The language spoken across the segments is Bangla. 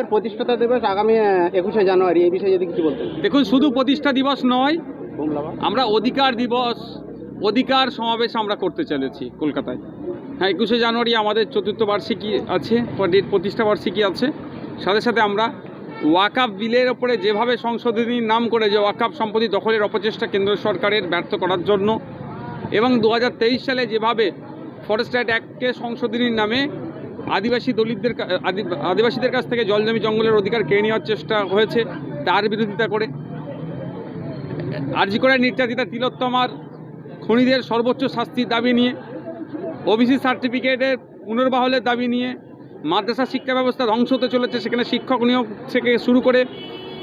এর প্রতিষ্ঠাতা দিবস আগামী একুশে জানুয়ারি এই বিষয়ে যদি কিছু বলতেন। দেখুন শুধু প্রতিষ্ঠা দিবস নয় আমরা অধিকার দিবস অধিকার সমাবেশ আমরা করতে চলেছি কলকাতায়। হ্যাঁ একুশে জানুয়ারি আমাদের চতুর্থ বার্ষিকী আছে প্রতিষ্ঠা বার্ষিকী আছে। সাথে সাথে আমরা ওয়াকাপ বিলের ওপরে যেভাবে সংশোধনীর নাম করে যে ওয়াকাপ সম্পত্তি দখলের অপচেষ্টা কেন্দ্র সরকারের ব্যর্থ করার জন্য এবং দু হাজার তেইশ সালে যেভাবে ফরেস্ট রাইট অ্যাক্টে সংশোধনীর নামে আদিবাসী দলিতদের আদিবাসীদের কাছ থেকে জল জলজমি জঙ্গলের অধিকার কেড়ে নেওয়ার চেষ্টা হয়েছে, তার বিরোধিতা করে। আরজি করে নির্যাতিতা তিলোত্তমার খুনিদের সর্বোচ্চ শাস্তির দাবি নিয়ে, ওবিসি সার্টিফিকেটের পুনর্বহালের দাবি নিয়ে, মাদ্রাসা শিক্ষা ব্যবস্থা ধ্বংস হতে চলেছে, সেখানে শিক্ষক নিয়োগ থেকে শুরু করে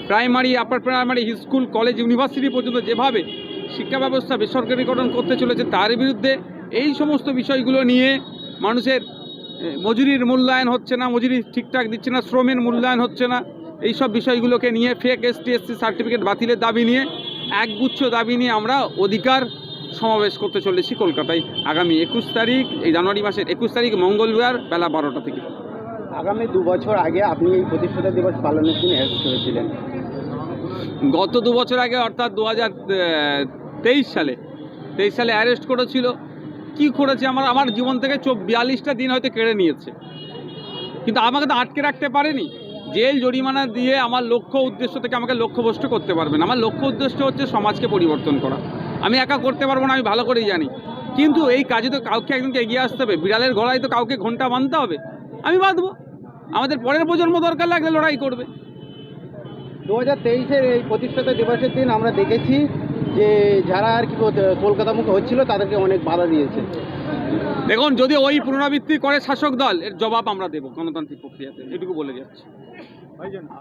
primary, upper primary, school, college, university পর্যন্ত যেভাবে শিক্ষা ব্যবস্থা বেসরকারীকরণ করতে চলেছে, তার বিরুদ্ধে এই সমস্ত বিষয়গুলো নিয়ে মানুষের মজুরির মূল্যায়ন হচ্ছে না মজুরি ঠিকঠাক দিচ্ছে না শ্রমের মূল্যায়ন হচ্ছে না। এই সব বিষয়গুলোকে নিয়ে ফেক এসটি এসসি সার্টিফিকেট বাতিলের দাবি নিয়ে একগুচ্ছ দাবি নিয়ে আমরা অধিকার সমাবেশ করতে চলেছি কলকাতায় আগামী একুশ তারিখ এই জানুয়ারি মাসের একুশ তারিখ মঙ্গলবার বেলা বারোটা থেকে। আগামী দু বছর আগে আপনি এই প্রতিষ্ঠাতা দিবস পালনের দিন অ্যারেস্ট হয়েছিলেন গত দু বছর আগে অর্থাৎ দু হাজার তেইশ সালে তেইশ সালে অ্যারেস্ট করেছিল। কি করেছে? আমার আমার জীবন থেকে চব বিয়াল্লিশটা দিন হয়তো কেড়ে নিয়েছে। কিন্তু আমাকে তো আটকে রাখতে পারেনি। জেল, জরিমানা দিয়ে আমার লক্ষ্য উদ্দেশ্য থেকে আমাকে লক্ষ্যভ্রষ্ট করতে পারবে না। আমার লক্ষ্য উদ্দেশ্য হচ্ছে সমাজকে পরিবর্তন করা। আমি একা করতে পারব না, আমি ভালো করেই জানি। কিন্তু এই কাজে তো কাউকে একজনকে এগিয়ে আসতে হবে। বিড়ালের গলায় তো কাউকে ঘণ্টা বাঁধতে হবে। আমি বাঁধবো। আমাদের পরের প্রজন্ম দরকার লাগলে লড়াই করবে। দু হাজার তেইশের এই প্রতিষ্ঠাতা দিবসের দিন আমরা দেখেছি যে যারা আর কি কলকাতা কলকাতামুখী হচ্ছিল তাদেরকে অনেক বাধা দিয়েছে। দেখুন যদি ওই পুনরাবৃত্তি করে শাসক দল এর জবাব আমরা দেবো গণতান্ত্রিক প্রক্রিয়াতে। এটুকু বলে যাচ্ছি।